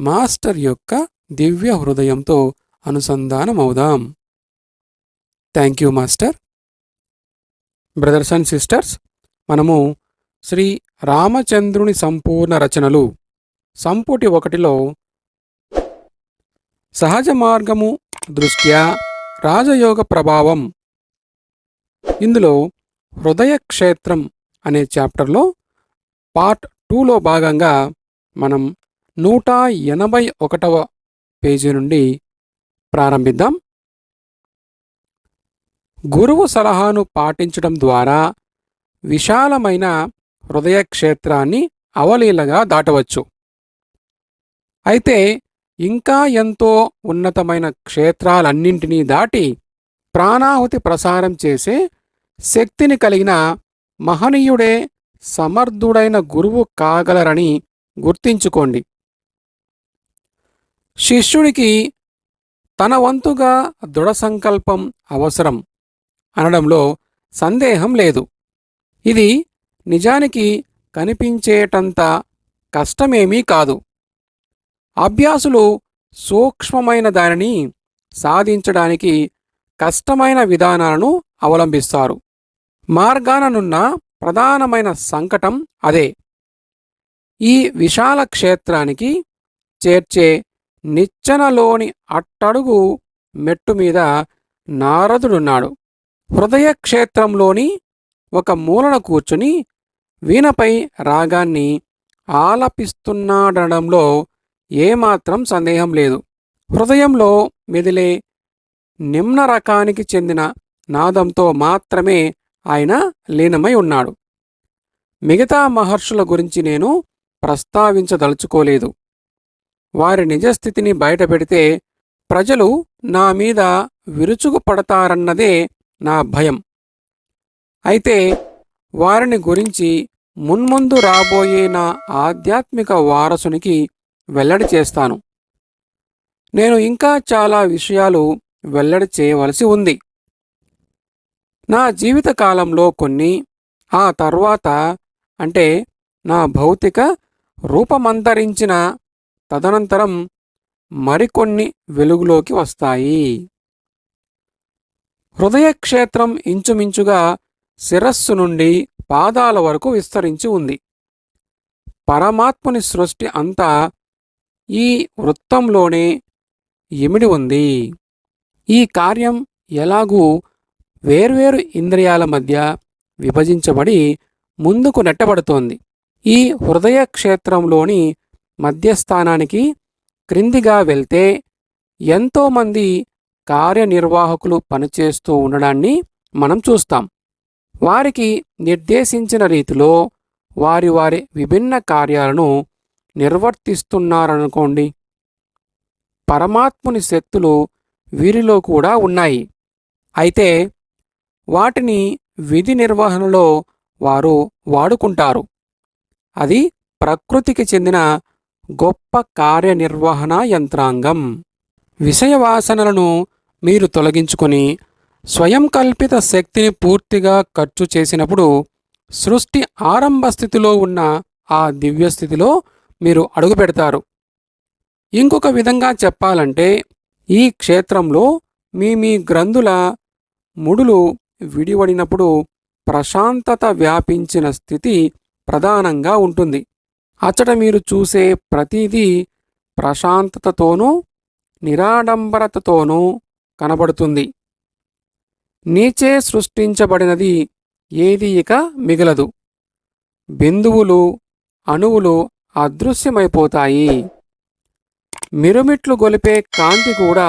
Master యొక్క దివ్య హృదయంతో అనుసంధానమవుదాం. Thank you master. Brothers and sisters మనము శ్రీ రామచంద్రుని సంపూర్ణ రచనలు సంపుటి ఒకటిలో సహజ మార్గము దృష్ట్యా రాజయోగ ప్రభావం. ఇందులో హృదయ క్షేత్రం అనే చాప్టర్లో పార్ట్ టూలో భాగంగా మనం నూట ఎనభై ఒకటవ పేజీ నుండి ప్రారంభిద్దాం. గురువు సలహాను పాటించడం ద్వారా విశాలమైన హృదయ క్షేత్రాన్ని అవలీలగా దాటవచ్చు. అయితే ఇంకా ఎంతో ఉన్నతమైన క్షేత్రాలన్నింటినీ దాటి ప్రాణాహుతి ప్రసారం చేసే శక్తిని కలిగిన మహనీయుడే సమర్థుడైన గురువు కాగలరని గుర్తించుకోండి. శిష్యుడికి తన వంతుగా దృఢ సంకల్పం అవసరం అనడంలో సందేహం లేదు. ఇది నిజానికి కనిపించేటంత కష్టమేమీ కాదు. అభ్యాసులు సూక్ష్మమైన దానిని సాధించడానికి కష్టమైన విధానాలను అవలంబిస్తారు. మార్గాననున్న ప్రధానమైన సంకటం అదే. ఈ విశాల క్షేత్రానికి చేర్చే నిచ్చెనలోని అట్టడుగు మెట్టు మీద నారదుడున్నాడు. హృదయ క్షేత్రంలోని ఒక మూలన కూర్చుని వీణపై రాగాన్ని ఆలపిస్తున్నాడడంలో ఏమాత్రం సందేహం లేదు. హృదయంలో మెదిలే నిమ్న రకానికి చెందిన నాదంతో మాత్రమే ఆయన లీనమై ఉన్నాడు. మిగతా మహర్షుల గురించి నేను ప్రస్తావించదలుచుకోలేదు. వారి నిజస్థితిని బయటపెడితే ప్రజలు నా మీద విరుచుకుపడతారన్నదే నా భయం. అయితే వారిని గురించి మున్ముందు రాబోయే నా ఆధ్యాత్మిక వారసునికి వెల్లడి చేస్తాను. నేను ఇంకా చాలా విషయాలు వెల్లడి చేయవలసి ఉంది. నా జీవితకాలంలో కొన్ని ఆ తర్వాత అంటే నా భౌతిక రూపమంతరించిన తదనంతరం మరికొన్ని వెలుగులోకి వస్తాయి. హృదయక్షేత్రం ఇంచుమించుగా శిరస్సు నుండి పాదాల వరకు విస్తరించి ఉంది. పరమాత్ముని సృష్టి అంతా ఈ వృత్తంలోనే ఇమిడి ఉంది. ఈ కార్యం ఎలాగూ వేర్వేరు ఇంద్రియాల మధ్య విభజించబడి ముందుకు నెట్టబడుతోంది. ఈ హృదయ క్షేత్రంలోని మధ్యస్థానానికి క్రిందిగా వెళ్తే ఎంతోమంది కార్యనిర్వాహకులు పనిచేస్తూ ఉండడాన్ని మనం చూస్తాం. వారికి నిర్దేశించిన రీతిలో వారి వారి విభిన్న కార్యాలను నిర్వర్తిస్తున్నారనుకోండి. పరమాత్ముని శక్తులు వీరిలో కూడా ఉన్నాయి. అయితే వాటిని విధి నిర్వహణలో వారు వాడుకుంటారు. అది ప్రకృతికి చెందిన గొప్ప కార్యనిర్వహణ యంత్రాంగం. విషయ వాసనలను మీరు తొలగించుకొని స్వయం కల్పిత శక్తిని పూర్తిగా ఖర్చు చేసినప్పుడు సృష్టి ఆరంభ స్థితిలో ఉన్న ఆ దివ్య స్థితిలో మీరు అడుగుపెడతారు ఇంకొక విధంగా చెప్పాలంటే ఈ క్షేత్రంలో మీ మీ గ్రంథుల ముడులు విడివడినప్పుడు ప్రశాంతత వ్యాపించిన స్థితి ప్రధానంగా ఉంటుంది. అచ్చట మీరు చూసే ప్రతిదీ ప్రశాంతతతోనూ నిరాడంబరతతోనూ కనబడుతుంది. నీచే సృష్టించబడినది ఏది ఇక మిగలదు. బిందువులు అణువులు అదృశ్యమైపోతాయి. మిరుమిట్లు గొలిపే కాంతి కూడా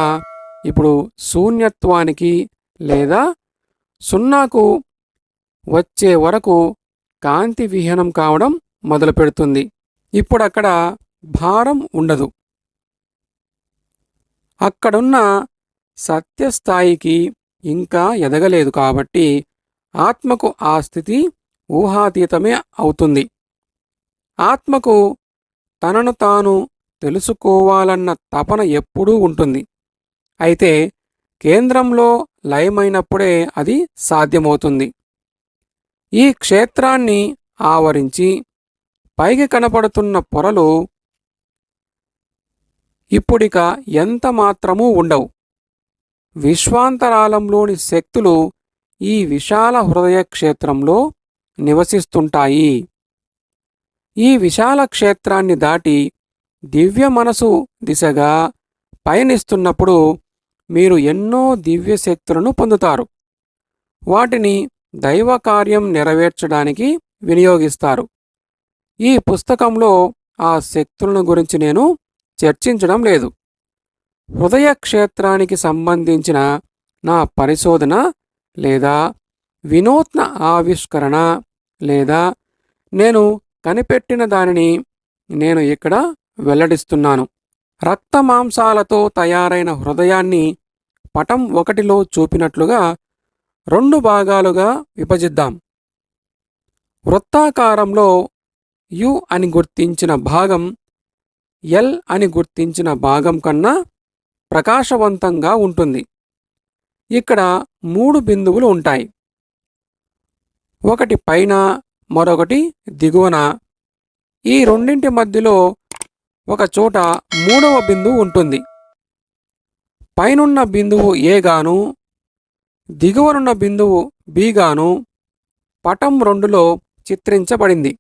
ఇప్పుడు శూన్యత్వానికి లేదా సున్నాకు వచ్చే వరకు కాంతి విహీనం కావడం మొదలుపెడుతుంది. ఇప్పుడు ఇప్పుడక్కడ భారం ఉండదు. అక్కడున్న సత్యస్థాయికి ఇంకా ఎదగలేదు కాబట్టి ఆత్మకు ఆ స్థితి ఊహాతీతమే అవుతుంది. ఆత్మకు తనను తాను తెలుసుకోవాలన్న తపన ఎప్పుడూ ఉంటుంది. అయితే కేంద్రంలో లయమైనప్పుడే అది సాధ్యమవుతుంది. ఈ క్షేత్రాన్ని ఆవరించి పైకి కనపడుతున్న పొరలు ఇప్పుడిక ఎంత మాత్రమూ ఉండవు. విశ్వాంతరాలంలోని శక్తులు ఈ విశాల హృదయ క్షేత్రంలో నివసిస్తుంటాయి. ఈ విశాల క్షేత్రాన్ని దాటి దివ్య మనసు దిశగా పయనిస్తున్నప్పుడు మీరు ఎన్నో దివ్య శక్తులను పొందుతారు. వాటిని దైవ కార్యం నెరవేర్చడానికి వినియోగిస్తారు. ఈ పుస్తకంలో ఆ శక్తులను గురించి నేను చర్చించడం లేదు. హృదయ క్షేత్రానికి సంబంధించిన నా పరిశోధన లేదా వినూత్న ఆవిష్కరణ లేదా నేను కనిపెట్టిన దానిని నేను ఇక్కడ వెల్లడిస్తున్నాను. రక్త మాంసాలతో తయారైన హృదయాన్ని పటం ఒకటిలో చూపినట్లుగా రెండు భాగాలుగా విభజిద్దాం. వృత్తాకారంలో యు అని గుర్తించిన భాగం ఎల్ అని గుర్తించిన భాగం కన్నా ప్రకాశవంతంగా ఉంటుంది. ఇక్కడ మూడు బిందువులు ఉంటాయి. ఒకటి పైన మరొకటి దిగువన. ఈ రెండింటి మధ్యలో ఒక చోట మూడవ బిందువు ఉంటుంది. పైనున్న బిందువు ఏ గాను దిగువనున్న బిందువు బి గాను పటం రెండులో చిత్రించబడింది.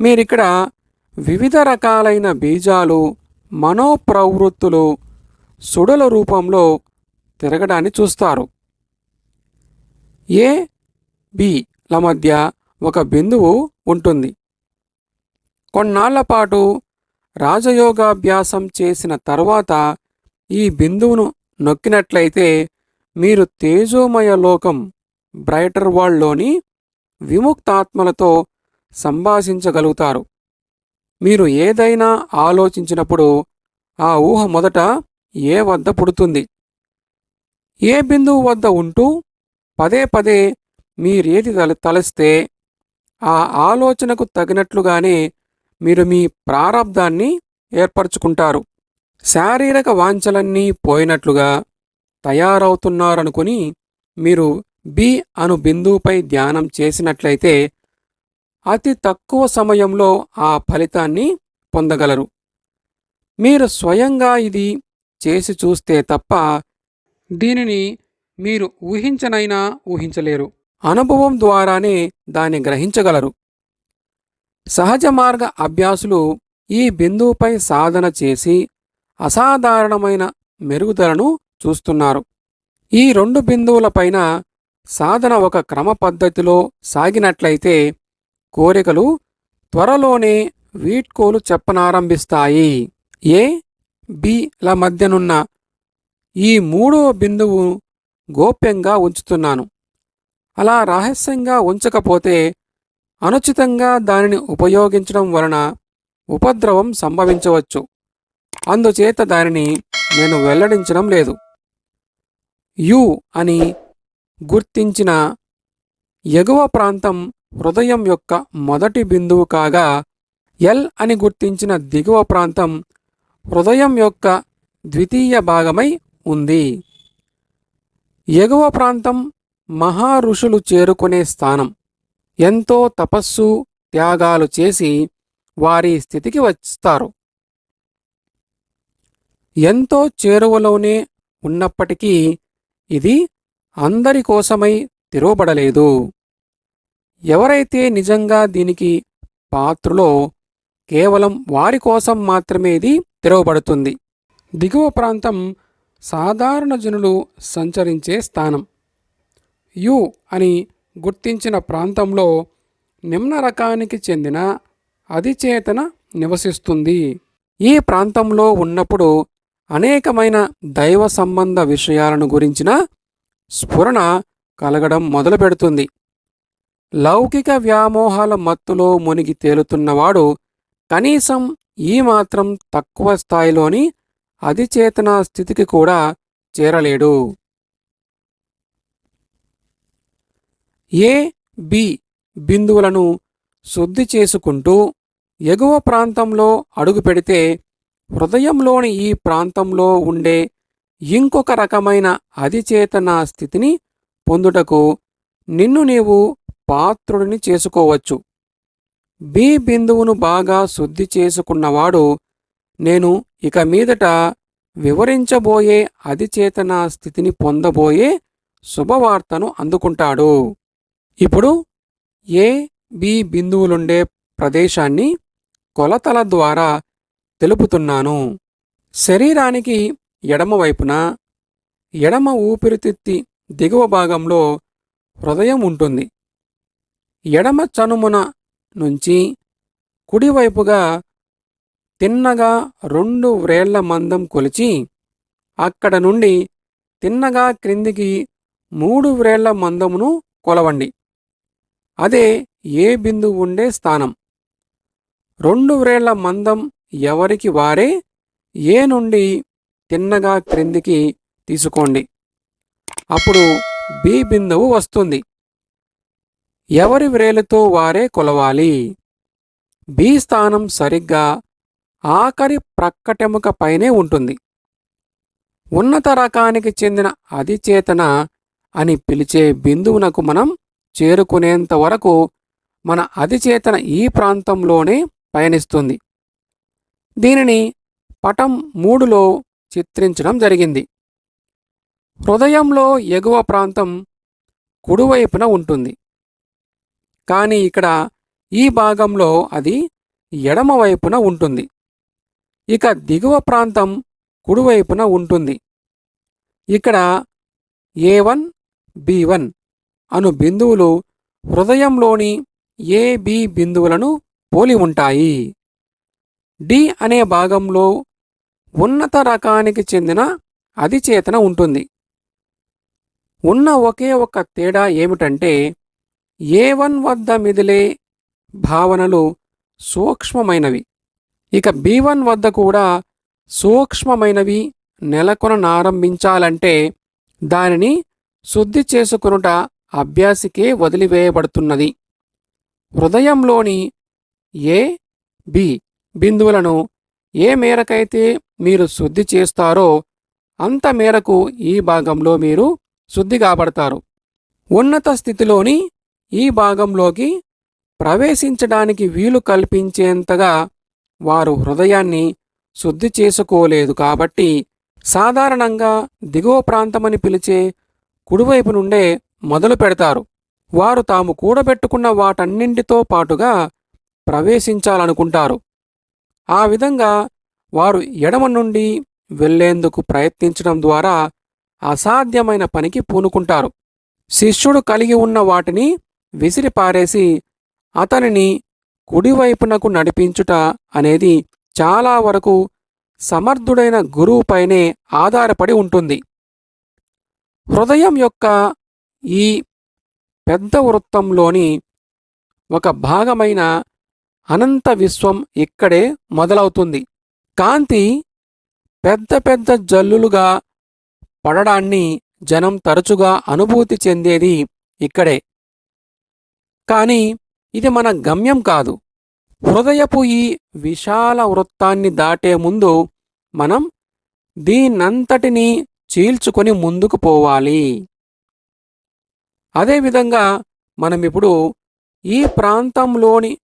మీరిక్కడ వివిధ రకాలైన బీజాలు మనోప్రవృత్తులు సుడల రూపంలో తిరగడాన్ని చూస్తారు. ఏ బిల మధ్య ఒక బిందువు ఉంటుంది. కొన్నాళ్ళ పాటు రాజయోగాభ్యాసం చేసిన తర్వాత ఈ బిందువును నొక్కినట్లయితే మీరు తేజోమయ లోకం బ్రైటర్ వరల్డ్లోని విముక్తాత్మలతో సంభాషించగలుగుతారు. మీరు ఏదైనా ఆలోచించినప్పుడు ఆ ఊహ మొదట ఏ వద్ద పుడుతుంది? ఏ బిందువు వద్ద ఉంటూ పదే పదే మీరేది తల తలస్తే ఆ ఆలోచనకు తగినట్లుగానే మీరు మీ ప్రారంధాన్ని ఏర్పరచుకుంటారు. శారీరక వాంఛలన్నీ పోయినట్లుగా తయారవుతున్నారనుకుని మీరు బి అను బిందువుపై ధ్యానం చేసినట్లయితే అతి తక్కువ సమయంలో ఆ ఫలితాన్ని పొందగలరు. మీరు స్వయంగా ఇది చేసి చూస్తే తప్ప దీనిని మీరు ఊహించనైనా ఊహించలేరు. అనుభవం ద్వారానే దాన్ని గ్రహించగలరు. సహజ మార్గ అభ్యాసులు ఈ బిందువుపై సాధన చేసి అసాధారణమైన మెరుగుదలను చూస్తున్నారు. ఈ రెండు బిందువులపైన సాధన ఒక క్రమ పద్ధతిలో సాగినట్లయితే కోరికలు త్వరలోనే వీడ్కోలు చెప్పనారంభిస్తాయి. ఏ? బిల మధ్యనున్న ఈ మూడో బిందువు గోప్యంగా ఉంచుతున్నాను. అలా రహస్యంగా ఉంచకపోతే అనుచితంగా దానిని ఉపయోగించడం వలన ఉపద్రవం సంభవించవచ్చు. అందుచేత దానిని నేను వెల్లడించడం లేదు. యు అని గుర్తించిన ఎగువ ప్రాంతం హృదయం యొక్క మొదటి బిందువు కాగా ఎల్ అని గుర్తించిన దిగువ ప్రాంతం హృదయం యొక్క ద్వితీయ భాగమై ఉంది. ఎగువ ప్రాంతం మహా ఋషులు చేరుకునే స్థానం. ఎంతో తపస్సు త్యాగాలు చేసి వారి స్థితికి వస్తారు. ఎంతో చేరువలోనే ఉన్నప్పటికీ ఇది అందరి కోసమై తెరవబడలేదు ఎవరైతే నిజంగా దీనికి పాత్రలో కేవలం వారి కోసం మాత్రమే ఇది తెరవబడుతుంది. దిగువ ప్రాంతం సాధారణ జనులు సంచరించే స్థానం. యు అని గుర్తించిన ప్రాంతంలో నిమ్న రకానికి చెందిన అధిచేతన నివసిస్తుంది. ఈ ప్రాంతంలో ఉన్నప్పుడు అనేకమైన దైవ సంబంధ విషయాలను గురించిన స్ఫురణ కలగడం మొదలుపెడుతుంది. లౌకిక వ్యామోహాల మత్తులో మునిగి తేలుతున్నవాడు కనీసం ఈ మాత్రం తక్కువ స్థాయిలోని అధిచేతన స్థితికి కూడా చేరలేడు. ఏ బి బిందువులను శుద్ధి చేసుకుంటూ ఎగువ ప్రాంతంలో అడుగుపెడితే హృదయంలోని ఈ ప్రాంతంలో ఉండే ఇంకొక రకమైన అధిచేతన స్థితిని పొందుటకు నిన్ను నీవు పాత్రుడిని చేసుకోవచ్చు. బి బిందువును బాగా శుద్ధి చేసుకున్నవాడు నేను ఇక మీదట వివరించబోయే అధిచేతన స్థితిని పొందబోయే శుభవార్తను అందుకుంటాడు. ఇప్పుడు ఏ బి బిందువులుండే ప్రదేశాన్ని కొలతల ద్వారా తెలుపుతున్నాను. శరీరానికి ఎడమవైపున ఎడమ ఊపిరితిత్తి దిగువ భాగంలో హృదయం ఉంటుంది. ఎడమ చనుమున నుంచి కుడివైపుగా తిన్నగా రెండు వ్రేళ్ళ మందం కొలిచి అక్కడ నుండి తిన్నగా క్రిందికి మూడు వ్రేళ్ళ మందమును కొలవండి. అదే ఏ బిందువు ఉండే స్థానం. రెండు వ్రేళ్ళ మందం ఎవరికి వారే ఏ నుండి తిన్నగా క్రిందికి తీసుకోండి. అప్పుడు బి బిందువు వస్తుంది. ఎవరి వ్రేలుతో వారే కొలవాలి? బి స్థానం సరిగ్గా ఆఖరి ప్రక్కటెముక పైనే ఉంటుంది. ఉన్నత రకానికి చెందిన అధిచేతన అని పిలిచే బిందువునకు మనం చేరుకునేంత వరకు మన అధిచేతన ఈ ప్రాంతంలోనే పయనిస్తుంది. దీనిని పటం మూడులో చిత్రించడం జరిగింది. హృదయంలో ఎగువ ప్రాంతం కుడివైపున ఉంటుంది. కానీ ఇక్కడ ఈ భాగంలో అది ఎడమవైపున ఉంటుంది. ఇక దిగువ ప్రాంతం కుడివైపున ఉంటుంది. ఇక్కడ ఏ వన్ బి వన్ అను బిందువులు హృదయంలోని ఏ బి బిందువులను పోలి ఉంటాయి. డి అనే భాగంలో ఉన్నత రకానికి చెందిన అధిచేతన ఉంటుంది. ఉన్న ఒకే ఒక తేడా ఏమిటంటే ఏ వన్ వద్ద మిదిలే భావనలు సూక్ష్మమైనవి. ఇక బి వన్ వద్ద కూడా సూక్ష్మమైనవి నెలకొననారంభించాలంటే దానిని శుద్ధి చేసుకొనుట అభ్యాసికే వదిలివేయబడుతున్నది. హృదయంలోని ఏ బి బిందువులను ఏ మేరకైతే మీరు శుద్ధి చేస్తారో అంత మేరకు ఈ భాగంలో మీరు శుద్ధి కాబడతారు. ఉన్నత స్థితిలోని ఈ భాగంలోకి ప్రవేశించడానికి వీలు కల్పించేంతగా వారు హృదయాన్ని శుద్ధి చేసుకోలేదు కాబట్టి సాధారణంగా దిగువ ప్రాంతమని పిలిచే కుడివైపు నుండే మొదలు పెడతారు. వారు తాము కూడబెట్టుకున్న వాటన్నింటితో పాటుగా ప్రవేశించాలనుకుంటారు. ఆ విధంగా వారు ఎడమ నుండి వెళ్ళేందుకు ప్రయత్నించడం ద్వారా అసాధ్యమైన పనికి పూనుకుంటారు. శిష్యుడు కలిగి ఉన్న వాటిని విసిరిపారేసి అతనిని కుడివైపునకు నడిపించుట అనేది చాలా వరకు సమర్థుడైన గురువుపైనే ఆధారపడి ఉంటుంది. హృదయం యొక్క ఈ పెద్ద వృత్తంలోని ఒక భాగమైన అనంత విశ్వం ఇక్కడే మొదలవుతుంది. కాంతి పెద్ద పెద్ద జల్లులుగా పడడాన్ని జనం తరచుగా అనుభూతి చెందేది ఇక్కడే. కాని ఇది మన గమ్యం కాదు. హృదయపు ఈ విశాల వృత్తాన్ని దాటే ముందు మనం దీన్నంతటినీ చీల్చుకొని ముందుకు పోవాలి. అదేవిధంగా మనమిప్పుడు ఈ ప్రాంతంలోని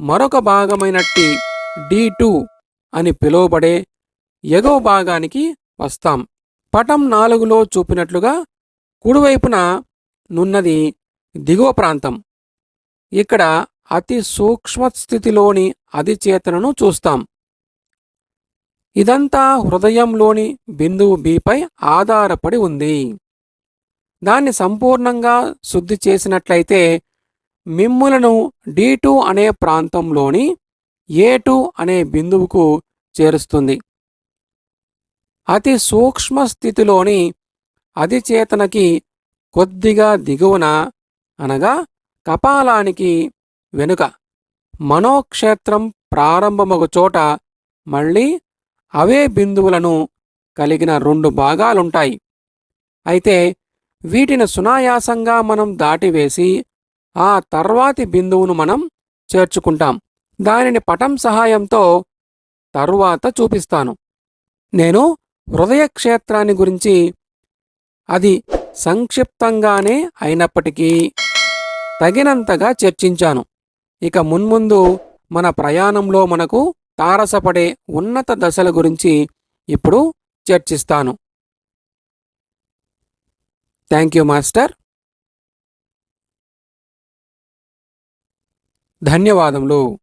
మరొక భాగమైనట్టి డి టూ అని పిలువబడే ఎగువ భాగానికి వస్తాం. పటం నాలుగులో చూపినట్లుగా కుడివైపున నున్నది దిగువ ప్రాంతం. ఇక్కడ అతి సూక్ష్మ స్థితిలోని అధిచేతనను చూస్తాం. ఇదంతా హృదయంలోని బిందువు బిపై ఆధారపడి ఉంది. దాన్ని సంపూర్ణంగా శుద్ధి చేసినట్లయితే మిమ్ములను డి టూ అనే ప్రాంతంలోని ఏ టూ అనే బిందువుకు చేరుస్తుంది. అతి సూక్ష్మ స్థితిలోని అధిచేతనకి కొద్దిగా దిగువన అనగా కపాలానికి వెనుక మనోక్షేత్రం ప్రారంభమగు చోట మళ్ళీ అవే బిందువులను కలిగిన రెండు భాగాలుంటాయి. అయితే వీటిని సునాయాసంగా మనం దాటివేసి ఆ తర్వాతి బిందువును మనం చేర్చుకుంటాం. దానిని పటం సహాయంతో తరువాత చూపిస్తాను. నేను హృదయ క్షేత్రాన్ని గురించి అది సంక్షిప్తంగానే అయినప్పటికీ తగినంతగా చర్చించాను. ఇక మున్ముందు మన ప్రయాణంలో మనకు తారసపడే ఉన్నత దశల గురించి ఇప్పుడు చర్చిస్తాను. Thank you master. ధన్యవాదములు.